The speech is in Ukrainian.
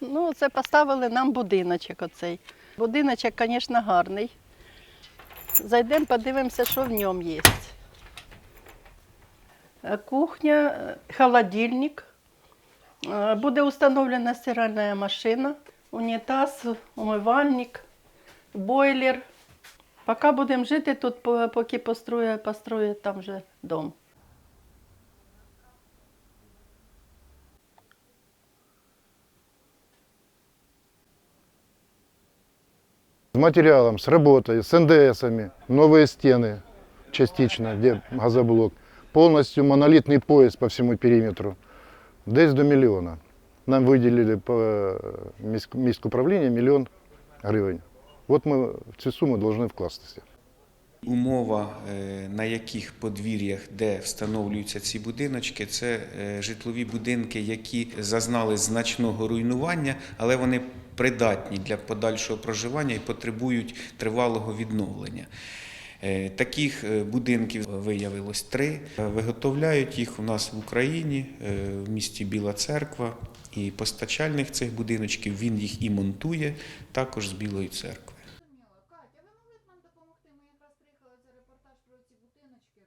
Ну, це поставили нам будиночок оцей. Будиночок, звісно, гарний. Зайдемо, подивимося, що в ньому є. Е, Кухня, е, холодильник. Е, Буде установлена стиральна машина, унітаз, умивальник, бойлер. Поки будемо жити тут, поки построє, построє там вже дом. материалом, с работой, с НДСами, новые стены частично, где газоблок, полностью монолитный пояс по всему периметру. Десь до миллиона. Нам выделили по міськ- міськуправління миллион гривень. Вот мы в цю суму должны вкластися. Умова, е, на яких подвір'ях, де встановлюються ці будиночки, це е, житлові будинки, які зазнали значного руйнування, але вони придатні для подальшого проживання і потребують тривалого відновлення. Е, Таких е, будинків виявилось три. Е, Виготовляють їх у нас в Україні, в місті Біла Церква. І постачальник цих будиночків він їх і монтує також з Білої церкви.